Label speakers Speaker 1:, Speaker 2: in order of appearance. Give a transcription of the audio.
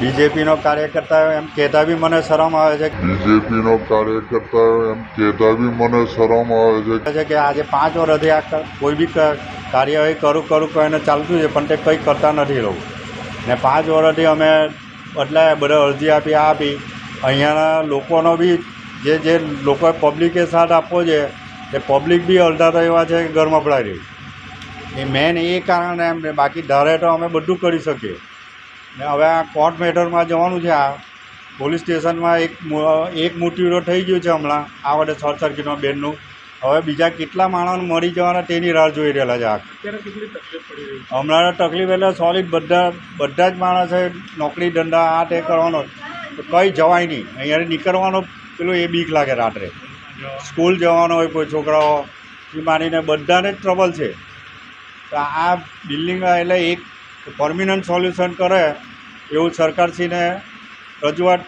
Speaker 1: બીજેપીનો કાર્યકર્તા એમ કહેતા બી મને શરમ આવે છે.
Speaker 2: બીજેપીનો કાર્યકર્તા એમ કહેતા બી મને શરમ આવે છે.
Speaker 1: કે આજે પાંચ વર્ષથી આ કોઈ બી કાર્યવાહી કરું કરું કહીને ચાલતું છે પણ તે કંઈ કરતા નથી લોકો. ને પાંચ વર્ષથી અમે બદલાયા બધા અરજી આપી આપી અહીંયાના લોકોનો બી જે જે લોકોએ પબ્લિકે સાથ આપવો છે તે પબ્લિક બી અડધા તો એવા છે કે ઘરમાં પડાવી રહી. એ મેન એ કારણે એમ બાકી ધારે તો અમે બધું કરી શકીએ. ને હવે આ કોર્ટ મેટરમાં જવાનું છે આ. પોલીસ સ્ટેશનમાં એક એક મૃત્યુ થઈ ગયું છે હમણાં આ વડે શોર્ટ સર્કિટમાં બેનનું. હવે બીજા કેટલા માણસને મળી જવાના તેની રાહ જોઈ રહેલા છે આ. હમણાં તકલીફ એટલે સોલિડ બધા બધા જ માણસે નોકરી ધંધા આ તે કરવાનો. કંઈ જવાય નહીં. અહીંયાથી નીકળવાનો પેલું એ બીક લાગે રાત્રે. સ્કૂલ જવાનો હોય કોઈ છોકરાઓ એ માનીને બધાને જ ટ્રબલ છે. તો આ બિલ્ડિંગ એટલે એક પરમિનન્ટ સોલ્યુશન કરે એવું સરકારશ્રીને રજૂઆત